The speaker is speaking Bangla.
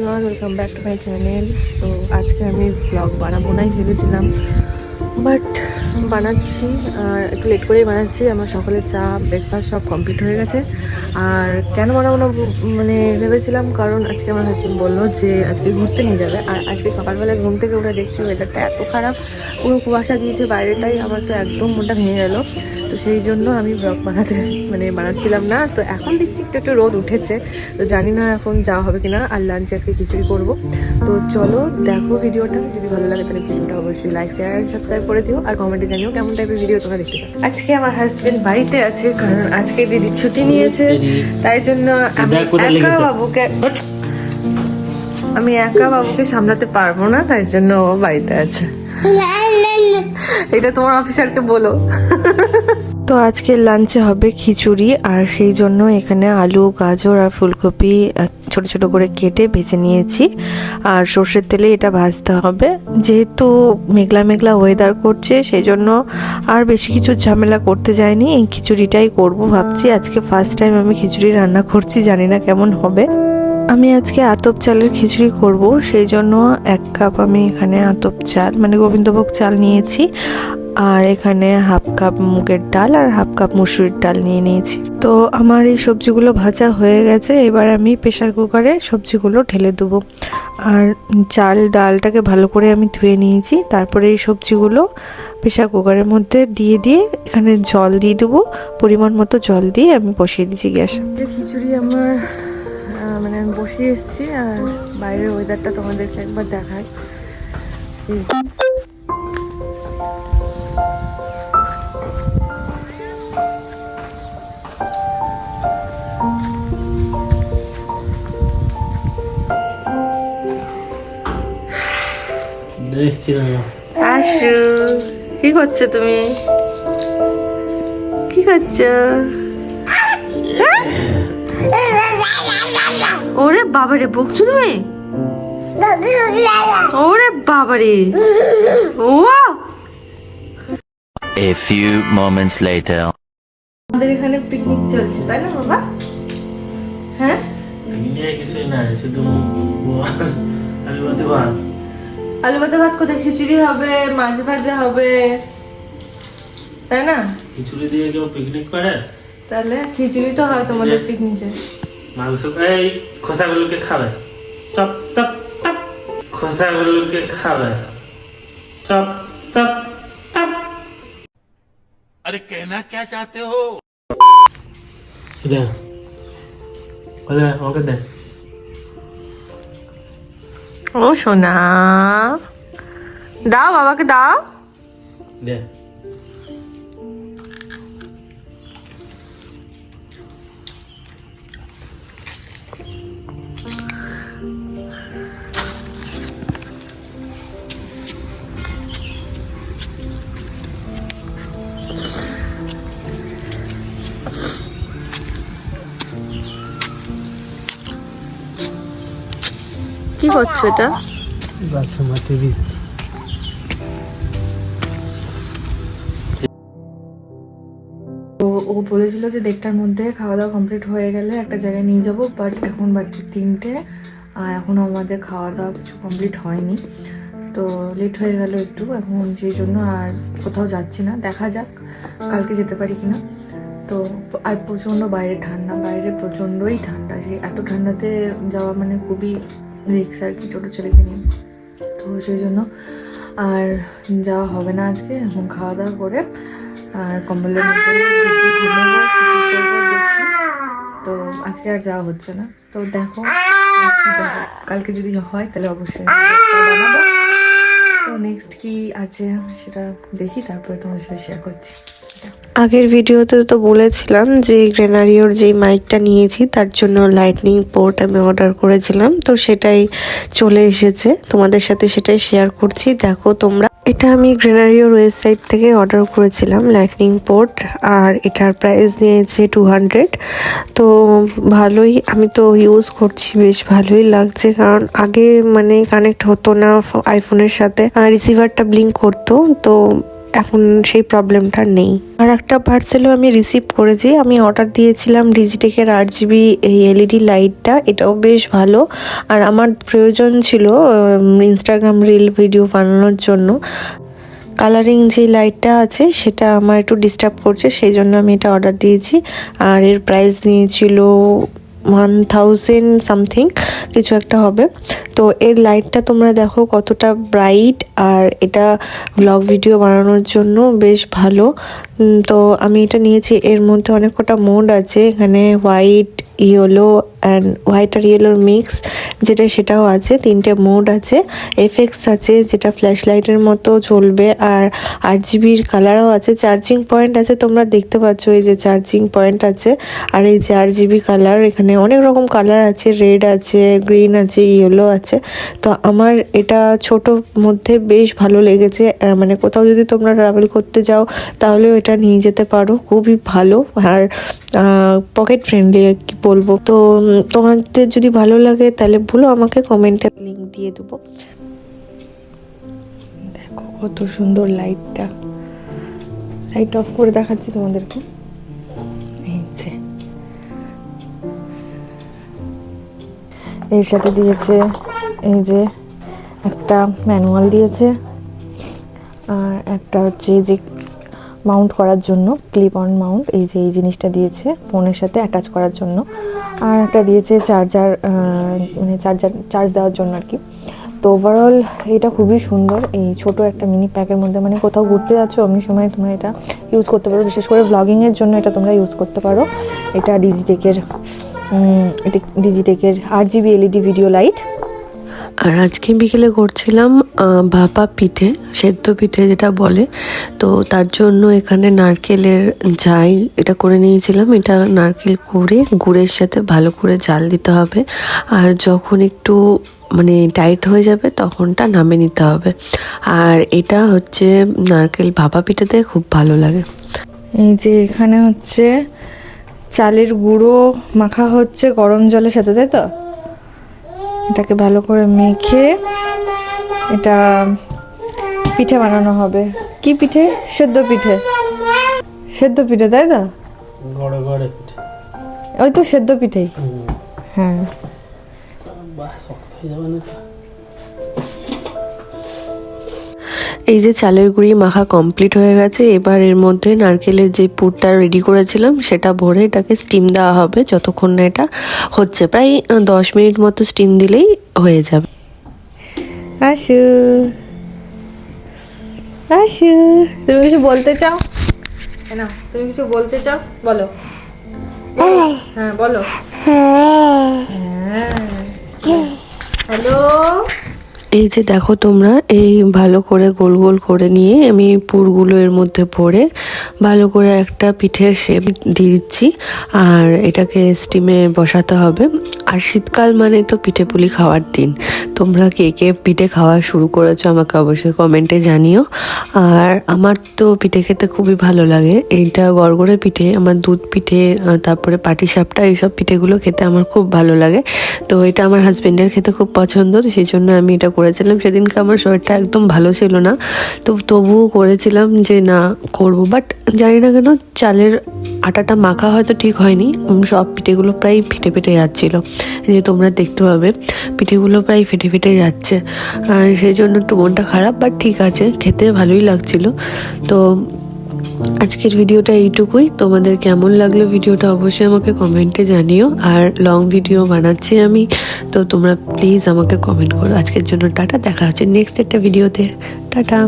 Everyone welcome back to my channel তো আজকে আমি ব্লগ বানাবো নাই, ভেবেছিলাম। বাট বানাচ্ছি, আর একটু লেট করেই বানাচ্ছি। আমার সকালে চা ব্রেকফাস্ট সব কমপ্লিট হয়ে গেছে। আর কেন বানাবো না মানে ভেবেছিলাম, কারণ আজকে আমার হাজব্যান্ড বলল যে আজকে ঘুরতে নিয়ে যাবে। আর আজকে সকালবেলা ঘুম থেকে উঠে দেখছি ওয়েদারটা এত খারাপ। পুরো কুয়াশা দিয়েছে, বাইরেটাই আমার তো একদম মনটা ভেঙে গেল। তো সেই জন্য আমি ব্লগ বানাতে মানে বানাচ্ছিলাম না। তো এখন দেখছি একটু একটু রোদ উঠেছে। তো জানি না এখন যাওয়া হবে কিনা। আর লাঞ্চে আজকে খিচুড়ি করব। তো চলো দেখো ভিডিওটা। যদি ভালো লাগে তাহলে ভিডিওটা অবশ্যই লাইক শেয়ার আর সাবস্ক্রাইব করে দিও। আর কমেন্টে জানিও কেমন টাইপের ভিডিও তোমরা দেখতে চাও। আজকে আমার হাজবেন্ড বাড়িতে আছে কারণ আজকে দিদি ছুটি নিয়েছে। তাই জন্য আমি একা বাবুকে আমি একা বাবুকে সামলাতে পারব না তাই জন্য ও বাড়িতে আছে। এটা তোমার অফিসারকে বলো। তো আজকে লাঞ্চে হবে খিচুড়ি, আর সেই জন্য এখানে আলু, গাজর আর ফুলকপি ছোট ছোট করে কেটে ভেজে নিয়েছি। আর সর্ষের তেলে এটা ভাজতে হবে। যেহেতু মেঘলা মেঘলা ওয়েদার করছে, সেই জন্য আর বেশি কিছু ঝামেলা করতে যায়নি এই খিচুড়িটাই করব ভাবছি। আজকে ফার্স্ট টাইম আমি খিচুড়ি রান্না করছি, জানি না কেমন হবে। আমি আজকে আতপ চালের খিচুড়ি করব। সেই জন্য এক কাপ আমি এখানে আতপ চাল মানে গোবিন্দভোগ চাল নিয়েছি। আর এখানে হাফ কাপ মুগের ডাল আর হাফ কাপ মুসুরির ডাল নিয়ে নিয়েছি। তো আমার এই সবজিগুলো ভাজা হয়ে গেছে, এবার আমি প্রেশার কুকারে সবজিগুলো ঢেলে দেবো। আর চাল ডালটাকে ভালো করে আমি ধুয়ে নিয়েছি, তারপরে এই সবজিগুলো প্রেশার কুকারের মধ্যে দিয়ে দিয়ে এখানে জল দিয়ে দেবো, পরিমাণ মতো জল দিয়ে আমি বসিয়ে দিচ্ছি গ্যাসে। খিচুড়ি আমার মানে আমি বসিয়ে এসেছি, আর বাইরের ওয়েদারটা তোমাদেরকে একবার দেখাই। দেখছি কি করছ তুমি? কি করছ? ওরে বাবারে বকছো তুমি? ওরে বাবারে। ও A few moments later. আমাদের এখানে পিকনিক চলছে তাই না বাবা? হ্যাঁ? নিয়ে কিছুই নাই শুধু আমি বলতে পার আলু ভাতে ভাত কোথায় খিচুড়ি হবে মাছ ভাজা হবে। তাই না? খিচুড়ি দিয়ে কেউ পিকনিক করে? তাহলে খিচুড়ি তো হয় তোমাদের পিকনিকে মাংস এই খোসাগুলোকে খাবে। Chop chop chop. খোসাগুলোকে খাবে। চপ টপ টপ আরে কেনা কে চাতে হো? দে। ওকে দে। ও সোনা। দাও বাবাকে দাও। দে। কি করছ এটা? বাচ্চা মাটি দিচ্ছি ও বলেছিল যে দেড়টার মধ্যে খাওয়া দাওয়া কমপ্লিট হয়ে গেলে একটা জায়গায় নিয়ে যাব বাট এখন বাজছে তিনটে, আর এখনও আমাদের খাওয়া দাওয়া কিছু কমপ্লিট হয়নি। তো লেট হয়ে গেল একটু, এখন সেই জন্য আর কোথাও যাচ্ছি না, দেখা যাক কালকে যেতে পারি কি না তো, আর প্রচণ্ড বাইরে ঠান্ডা, বাইরে প্রচণ্ডই ঠান্ডা যে এত ঠান্ডাতে যাওয়া মানে খুবই রিক্স আর কি ছোটো ছেলেকে নিয়ে। তো সেই জন্য আর যাওয়া হবে না আজকে, এখন খাওয়া দাওয়া করে আর কম্বলের। তো আজকে আর যাওয়া হচ্ছে না। তো দেখো, কালকে যদি হয় তাহলে অবশ্যই তো নেক্সট কি আছে সেটা দেখি, তারপরে তোমার সাথে শেয়ার করছি। আগের ভিডিওতে তো বলেছিলাম যে গ্রেনারিওর যে মাইকটা নিয়েছি, তার জন্য লাইটনিং পোর্ট আমি অর্ডার করেছিলাম। তো সেটাই চলে এসেছে। তোমাদের সাথে সেটাই শেয়ার করছি। দেখো তোমরা, এটা আমি গ্রেনারিওর ওয়েবসাইট থেকে অর্ডার করেছিলাম লাইটনিং পোর্ট আর এটার প্রাইস নিয়েছে টু হান্ড্রেড তো ভালোই, আমি তো ইউজ করছি, বেশ ভালোই লাগছে। কারণ আগে মানে কানেক্ট হতো না আইফোনের সাথে রিসিভারটা ব্লিঙ্ক করতো। তো এখন সেই প্রবলেমটা নেই। আর একটা পার্সেলও আমি রিসিভ করেছি। আমি অর্ডার দিয়েছিলাম ডিজিটেকের আট জিবি এই এলইডি লাইটটা এটাও বেশ ভালো। আর আমার প্রয়োজন ছিল ইনস্টাগ্রাম রিল ভিডিও বানানোর জন্য। কালারিং যে লাইটটা আছে, সেটা আমার একটু ডিস্টার্ব করছে, সেই জন্য আমি এটা অর্ডার দিয়েছি। আর এর প্রাইস নিয়েছিল ওয়ান থাউজেন্ড সামথিং কিছু একটা হবে। তো এর লাইটটা তোমরা দেখো কতটা ব্রাইট আর এটা ব্লগ ভিডিও বানানোর জন্য বেশ ভালো। তো আমি এটা নিয়েছি, এর মধ্যে অনেক কটা মোড আছে। এখানে হোয়াইট ইয়েলো অ্যান্ড হোয়াইট আর ইয়েলোর মিক্স যেটা সেটাও আছে, তিনটে মোড আছে এফেক্টস আছে, যেটা ফ্ল্যাশ লাইটের মতো চলবে আর আট জিবির কালারও আছে চার্জিং পয়েন্ট আছে, তোমরা দেখতে পাচ্ছ এই যে চার্জিং পয়েন্ট আছে, আর এই যে আট জিবি কালার এখানে অনেক রকম কালার আছে রেড আছে গ্রিন আছে ইয়েলো আছে, তো আমার এটা ছোট মধ্যে বেশ ভালো লেগেছে মানে কোথাও যদি তোমরা ট্রাভেল করতে যাও, তাহলেও এটা নিয়ে যেতে পারো, খুবই ভালো, আর পকেট ফ্রেন্ডলি আর কি বলব। তো তোমাদের যদি ভালো লাগে তাহলে বলো আমাকে কমেন্টে লিঙ্ক দিয়ে দেবো। দেখো কত সুন্দর লাইটটা লাইট অফ করে দেখাচ্ছি তোমাদেরকে। এই যে। এর সাথে দিয়েছে, এই যে একটা ম্যানুয়াল দিয়েছে। আর একটা হচ্ছে যে মাউন্ট করার জন্য ক্লিপ অন মাউন্ট এই যে এই জিনিসটা দিয়েছে ফোনের সাথে অ্যাটাচ করার জন্য। আর একটা দিয়েছে চার্জার মানে চার্জার চার্জ দেওয়ার জন্য আর কি। তো ওভারঅল এটা খুবই সুন্দর, এই ছোট একটা মিনি প্যাকের মধ্যে। মানে কোথাও ঘুরতে যাচ্ছ, অমনি সময় তোমরা এটা ইউজ করতে পারো। বিশেষ করে ব্লগিংয়ের জন্য এটা তোমরা ইউজ করতে পারো। এটা ডিজিটেকের এটা ডিজিটেকের আট G B L E D video light আর আজকে বিকেলে করছিলাম ভাপা পিঠে, সেদ্ধ পিঠে যেটা বলে। তো তার জন্য এখানে নারকেলের যাই এটা করে নিয়েছিলাম। এটা নারকেল করে গুড়ের সাথে ভালো করে জাল দিতে হবে। আর যখন একটু মানে টাইট হয়ে যাবে তখনটা নামে নিতে হবে। আর এটা হচ্ছে নারকেল ভাপা পিঠেতে খুব ভালো লাগে। এই যে এখানে হচ্ছে চালের গুঁড়ো মাখা হচ্ছে গরম জলের সাথে, তাই তো? এটাকে ভালো করে মেখে এটা পিঠে বানানো হবে। কি পিঠে? সেদ্ধ পিঠে। সেদ্ধ পিঠে তাই তো? ওই তো সেদ্ধ পিঠেই। হ্যাঁ। এই যে চালের গুঁড়ি মাখা কমপ্লিট হয়ে গেছে এবার এর মধ্যে নারকেলের যে পুরটা রেডি করেছিলাম সেটা ভরে এটাকে স্টিম দেওয়া হবে যতক্ষণ না এটা হচ্ছে। প্রায় দশ মিনিট মতো স্টিম দিলেই হয়ে যাবে। আসু। আসু। তুমি কিছু বলতে চাও? না তুমি কিছু বলতে চাও? বলো। হ্যাঁ। বলো। হ্যালো এই যে দেখো তোমরা, এই ভালো করে গোল গোল করে নিয়ে আমি পুরগুলো এর মধ্যে ভরে ভালো করে একটা পিঠের শেপ দিয়ে দিচ্ছি। আর এটাকে স্টিমে বসাতে হবে। আর শীতকাল মানে তো পিঠে পুলি খাওয়ার দিন। তোমরা কে কে পিঠে খাওয়া শুরু করেছ আমাকে অবশ্যই কমেন্টে জানিও। আর আমার তো পিঠে খেতে খুবই ভালো লাগে। এইটা গড়গড়ে পিঠে, আমার দুধ পিঠে তারপরে পাটিসাপটা, এইসব পিঠেগুলো খেতে আমার খুব ভালো লাগে। তো এটা আমার হাজবেন্ডের খেতে খুব পছন্দ, তো সেই জন্য আমি এটা করেছিলাম। সেদিনকে আমার শরীরটা একদম ভালো ছিল না। তো তবুও করেছিলাম যে না করব বাট জানি না কেন চালের আটাটা মাখা হয়তো ঠিক হয়নি সব পিঠেগুলো প্রায় ফেটে ফেটে যাচ্ছিল। যে তোমরা দেখতে পাবে, পিঠেগুলো প্রায় ফেটে ফেটে যাচ্ছে। সেই জন্য একটু মনটা খারাপ বাট ঠিক আছে, খেতে ভালোই লাগছিল। তো আজকের ভিডিওটা এইটুকুই। তোমাদের কেমন লাগল ভিডিওটা অবশ্যই আমাকে কমেন্টে জানিও। আর লং ভিডিও বানাচ্ছি আমি, তো তোমরা প্লিজ আমাকে কমেন্ট করো। আজকের জন্য টাটা, দেখা হচ্ছে নেক্সট একটা ভিডিওতে টাটা।